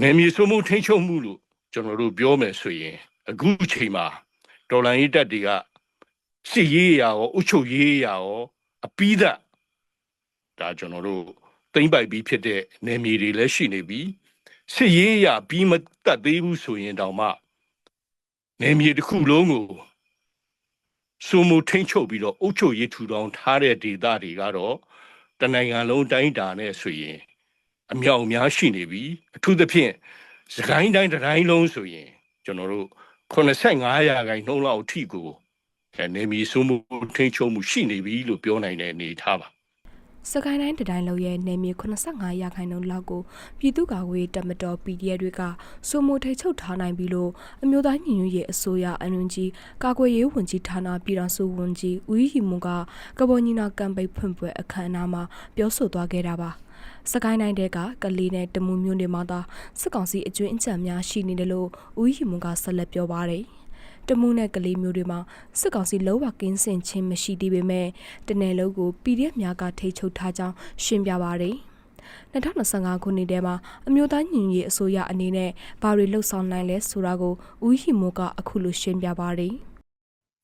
နယ်မြေစိုးမှုထိန်းချုပ်မှုလို့ကျွန်တော်တို့ပြောမယ်ဆိုရင်အခုချိန်မှာဒေါ်လာရေးတက်တွေကစစ်ရေးရာရောဥချုပ်ရေးရာရောအပိဓာဒါကျွန်တော်တို့သိမ့်ပိုက်ပြီးဖြစ်တဲ့နယ်မြေတွေလည်းရှိနေပြီစစ်ရေးရာပြီးမတတ်သေးဘူးဆိုရင်တောင်မှနယ်မြေတစ်ခုလုံးကိုစုံမထိန်ချုပ်ပြီးတော့အုပ်ချုပ်ရေးထူထောင်ထားတဲ့ဒေသတွေကတော့တနိုင်ငံလုံးတိုင်းတာနဲ့ဆိုရင် အမြောက်အများရှိနေပြီအထူးသဖြင့်စကိုင်းတိုင်းတိုင်းလုံးဆိုရင်ကျွန်တော်တို့85ရာခိုင်နှုန်းလောက်အထိကိုနေမီစုံမှုထိန်ချုပ်မှုရှိနေပြီလို့ပြောနိုင်တဲ့အနေထားပါစကိုင်းတိုင်းတတိုင်းလုံးရဲ့နယ်မြေ85ရာခိုင်နှုန်းလောက်ကိုပြည်သူ့ကာကွယ်တပ်မတော် PDF တွေကစိုးမိုးထိချုပ်ထားနိုင်ပြီလို့အမျိုးသားညီညွတ်ရေးအစိုးရအန်ဝင်ကြီးကာကွယ်ရေးဝန်ကြီးဌာနပြည်ထောင်စုဝန်ကြီးဦးဟီမွန်ကကဘော်ညီနာကမ်ပိတ်ဖွင့်ပွဲအခမ်းအနားမှာပြောဆိုသွားခဲ့တာပါ စကိုင်းတိုင်းတဲကကလေးနဲ့တမူမျိုးတွေမှာသာစစ်ကောင်စီအကျွင်းအကြံများရှိနေတယ်လို့ဦးဟီမွန်ကဆက်လက်ပြောပါတယ်တမူးနဲ့ကလေးမျိုးတွေမှာစစ်ကောင်စီလုံးဝကင်းစင်ခြင်းမရှိသေးပေမဲ့တနယ်လုံးကို PDF များကထိချုပ်ထားကြောင်းရှင်းပြပါရယ်2025ခုနှစ်ထဲမှာအမျိုးသားညီညွတ်ရေးအစိုးရအနေနဲ့ဘာတွေလှုပ်ဆောင်နိုင်လဲဆိုတာကိုဦးဟီမိုကအခုလိုရှင်းပြပါရယ်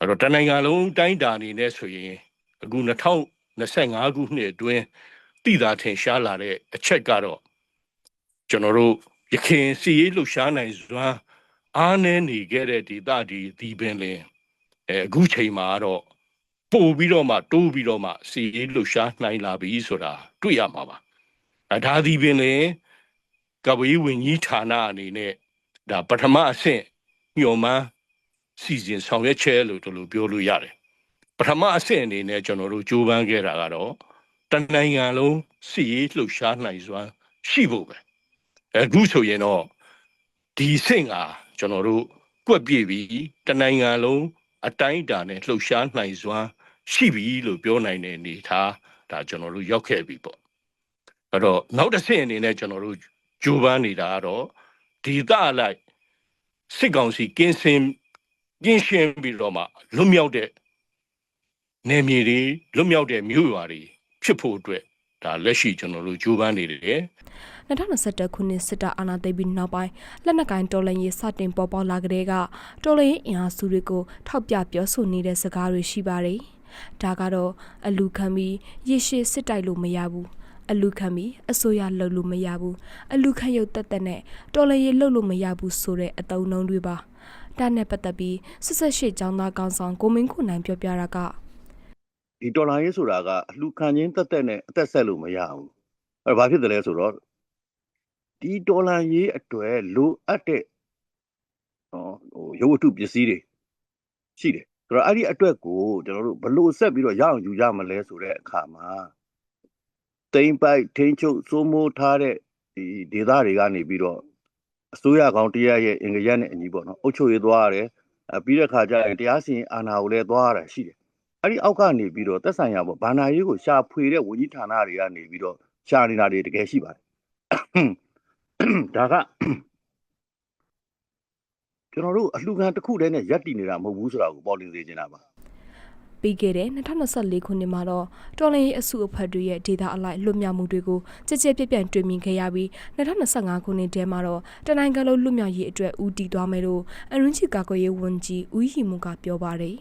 အဲ့တော့တနိုင်ငံလုံးတိုင်းတာအနေနဲ့ဆိုရင်အခု2025ခုနှစ်အတွင်း တည်တာထင်ရှားလာတဲ့အချက်ကတော့ကျွန်တော်တို့ရခင်စီရေးလှုပ်ရှားနိုင်စွမ်းအားနည်းနေခဲ့တဲ့ဒေသဒီဒီပင်လင်အဲအခုချိန်မှာတော့ပို့ပြီးတော့မှတိုးပြီးတော့မှစီရေးလှုပ်ရှားနိုင်လာပြီဆိုတာတွေ့ရမှာပါအဲဒါဒီပင်လင်ကပရေးဝင်ကြီးဌာနအနေနဲ့ဒါပထမအဆင့်ညှော်မှန်းစီစဉ်ဆောင်ရွက်ချက်လို့တို့လိုပြောလို့ရတယ်ပထမအဆင့်အနေနဲ့ကျွန်တော်တို့ကြိုးပမ်းခဲ့တာကတော့ တနိုင်ငံလုံးစီရေးလှုပ်ရှားနိုင်စွမ်းရှိဖို့ပဲအခုဆိုရင်တော့ဒီဆင့်ကကျွန်တော်တို့ကွက်ပြည့်ပြီးတနိုင်ငံလုံးအတိုင်းအတာနဲ့လှုပ်ရှားနိုင်စွမ်းရှိပြီလို့ပြောနိုင်တဲ့အနေထားဒါကျွန်တော်တို့ရောက်ခဲ့ပြီပေါ့အဲ့တော့နောက်တစ်ဆင့်အနေနဲ့ကျွန်တော်တို့ကြိုးပမ်းနေတာကတော့ဒေသအလိုက်စစ်ကောင်စီကင်းစင်ကင်းရှင်းပြီးတော့မှလွတ်မြောက်တဲ့နေမြေတွေလွတ်မြောက်တဲ့မြို့ရွာတွေ ဖြစ်ဖို့အတွက်ဒါလက်ရှိကျွန်တော်တို့ကြိုးပမ်းနေတယ်2021ခုနှစ်စစ်တပ်အာဏာသိမ်းပြီးနောက်ပိုင်းလက်နက်ကိုင်တော်လှန်ရေးစတင်ပေါ်ပေါက်လာကြတဲ့ကတော်လှန်ရေးအင်အားစုတွေကိုထောက်ပြပြောဆိုနေတဲ့စကားတွေရှိပါတယ်။ဒါကတော့အလူခံပြီးရရှိစစ်တိုက်လို့မရဘူး။အလူခံပြီးအစိုးရလှုပ်လို့မရဘူး။အလူခံရုပ်တက်တက်နဲ့တော်လှန်ရေးလှုပ်လို့မရဘူးဆိုတဲ့အတုံးနှုံးတွေပါ။ဒါနဲ့ပတ်သက်ပြီးစစ်ဆက်ရှိចောင်းသားကောင်ဆောင်ကိုမင်းခုနိုင်ပြောပြတာက ဒီဒေါ်လာရေးဆိုတာကအလှခံချင်းတက်တက်နဲ့အသက်ဆက်လို့မရဘူးအဲ့ဒါဘာဖြစ်တယ်လဲဆိုတော့ဒီဒေါ်လာရေးအတွက်လိုအပ်တဲ့ဟောဟိုရုပ်ဝတ္ထုပစ္စည်းတွေရှိတယ်ဆိုတော့အဲ့ဒီအတွက်ကိုကျွန်တော်တို့ဘလို့ဆက်ပြီးတော့ရအောင်ယူကြမလဲဆိုတဲ့အခါမှာတိမ့်ပိုက်ထင်းချုပ်စိုးမိုးထားတဲ့ဒီဒေသတွေကနေပြီးတော့အစိုးရကောင်တရားရဲ့အင်္ဂရက်နဲ့အညီပေါ့နော်အုပ်ချုပ်ရေးသွားရတယ်အပြီးတဲ့ခါကျရင်တရားစီရင်အာဏာကိုလည်းသွားရတာရှိတယ် အဲ့ဒီအောက်ကနေပြီးတော့သက်ဆိုင်ရာပေါ့ဘာနာရေးကိုရှာဖွေတဲ့ဝန်ကြီးဌာနတွေကနေပြီးတော့ရှာနေတာတွေတကယ်ရှိပါတယ်ဒါကကျွန်တော်တို့အလှခံတစ်ခုတည်းနဲ့ရက်တည်နေတာမဟုတ်ဘူးဆိုတာကိုပေါ်လင်းစေချင်တာပါပြီးခဲ့တဲ့2024ခုနှစ်မှာတော့တော်လင်ရေးအစုအဖွဲ့တွေရဲ့ဒေတာအလိုက်လွတ်မြောက်မှုတွေကိုကြည်ကြဲပြပြန့်တွေ့မြင်ခဲ့ရပြီး2025ခုနှစ်ထဲမှာတော့တနိုင်ငံလုံးလွတ်မြောက်ရေးအတွက်ဦးတည်သွားမယ်လို့အရင်းချီကာကွယ်ရေးဝန်ကြီးဦးဟီမွန်ကပြောပါတယ်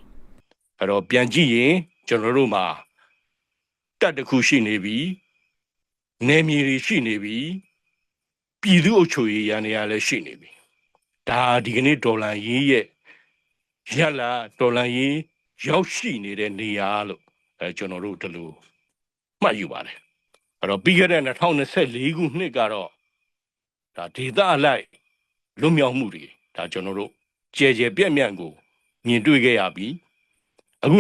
အဲ့တော့ပြန်ကြည့်ရင်ကျွန်တော်တို့မှာတက်တစ်ခုရှိနေပြီနေမြေတွေရှိနေပြီပြည်သူ့အုပ်ချုပ်ရေးရန်နေရလည်းရှိနေပြီဒါဒီကနေ့ဒေါ်လာရေးရဲ့ရက်လာဒေါ်လာရေးရောက်ရှိနေတဲ့နေရာလို့အဲကျွန်တော်တို့ဒီလိုမှတ်ယူပါတယ်အဲ့တော့ပြီးခဲ့တဲ့2024ခုနှစ်ကတော့ဒါဒေသအလိုက်လွတ်မြောက်မှုတွေဒါကျွန်တော်တို့ကြဲကြဲပြန့်ပြန့်ကိုမြင်တွေ့ခဲ့ရပြီ အခု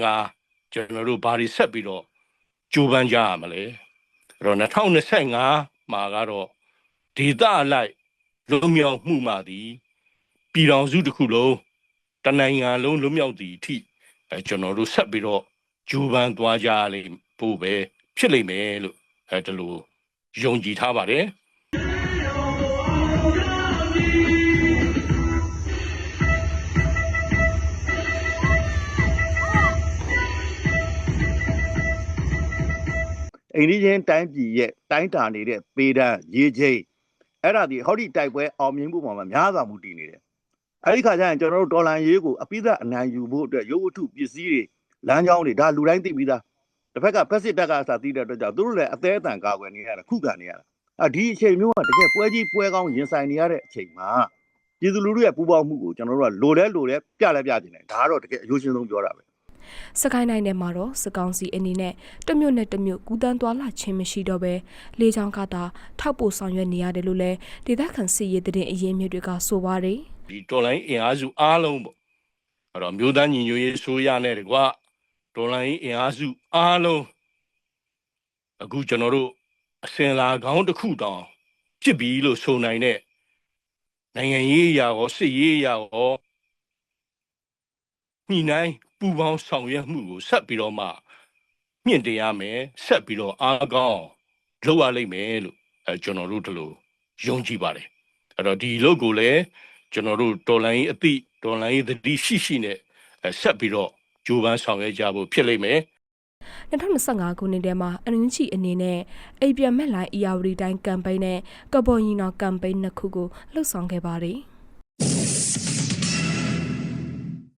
2025ကျွန်တော်တို့ဘာတွေဆက်ပြီးတော့ကြိုးပမ်းကြရမလဲအဲ့တော့2025မှာကတော့ဒေသအလိုက်လွတ်မြောက်မှုမှသည်ပြည်တော်စုတစ်ခုလုံးတနိုင်ငံလုံးလွတ်မြောက်သည့်အထိအဲကျွန်တော်တို့ဆက်ပြီးတော့ကြိုးပမ်းသွားကြလိမ့်ဖို့ပဲဖြစ်လိမ့်မယ်လို့အဲဒီလိုယုံကြည်ထားပါတယ် အိန္ဒိယတိုင်းပြည်ရဲ့တိုင်းတာနေတဲ့ပေဒံရေချိန်အဲ့ဒါဒီဟောဒီတိုက်ပွဲအောင်မြင်ဖို့မှာများစွာမူတည်နေတယ်အဲ့ဒီခါကျရင်ကျွန်တော်တို့တော်လန်ရေးကိုအပိသက်အနိုင်ယူဖို့အတွက်ရုပ်ဝတ္ထုပစ္စည်းတွေလမ်းကြောင်းတွေဒါလူတိုင်းသိပြီးသားတစ်ဖက်ကဖက်စစ်တပ်ကအစားသိတဲ့အတွက်ကြောင့်သူတို့လည်းအသေးအတန်ကာကွယ်နေရတာခုခံနေရတာအဒီအချိန်မျိုးကတကယ်ပွဲကြီးပွဲကောင်းရင်ဆိုင်နေရတဲ့အချိန်မှာပြည်သူလူထုရဲ့ပူးပေါင်းမှုကိုကျွန်တော်တို့ကလိုလဲလိုလဲပြလဲပြနေတယ်ဒါကတော့တကယ်အယိုးရှင်းဆုံးပြောတာပဲ စကိုင်းတိုင်းထဲမှာတော့စကောင်းစီအနေနဲ့တမြို့နဲ့တမြို့ကူတန်းသွားလာခြင်းမရှိတော့ပဲလေချောင်းကသာထောက်ပို့ဆောင်ရွက်နေရတယ်လို့လည်းဒေသခံစီရေးတဲ့အရင်းမြစ်တွေကဆိုပါတယ်ဒီတော်လိုင်းအင်အားစုအားလုံးပေါ့အဲ့တော့မြို့သားညီညွတ်ရေးဆိုရနဲ့တကွာတော်လိုင်းအင်အားစုအားလုံးအခုကျွန်တော်တို့အစင်လာကောင်းတစ်ခုတောင်ဖြစ်ပြီလို့ဆိုနိုင်တဲ့နိုင်ငံရေးအရာရောစစ်ရေးအရာရောညှိနှိုင်း ပူးပေါင်းဆောင်ရွက်မှုကိုဆက်ပြီးတော့မှမြင့်တင်ရမယ်ဆက်ပြီးတော့အားကောင်းလုပ်ရလိမ့်မယ်လို့အဲကျွန်တော်တို့တို့လိုယုံကြည်ပါတယ်အဲ့တော့ဒီလုပ်ကိုလည်းကျွန်တော်တို့တော်လိုင်းအသည့်တော်လိုင်းသတိရှိရှိနဲ့အဲဆက်ပြီးတော့ကြိုးပမ်းဆောင်ရွက်ကြဖို့ဖြစ်လိမ့်မယ်2025ခုနှစ်ထဲမှာအန်ယူချီအနေနဲ့အိပ်ပြတ်မဲ့လိုင်း ERD တိုင်းကမ်ပိန်းနဲ့ကဘော်ရီနောကမ်ပိန်းနှစ်ခုကိုလှုပ်ဆောင်ခဲ့ပါတယ်။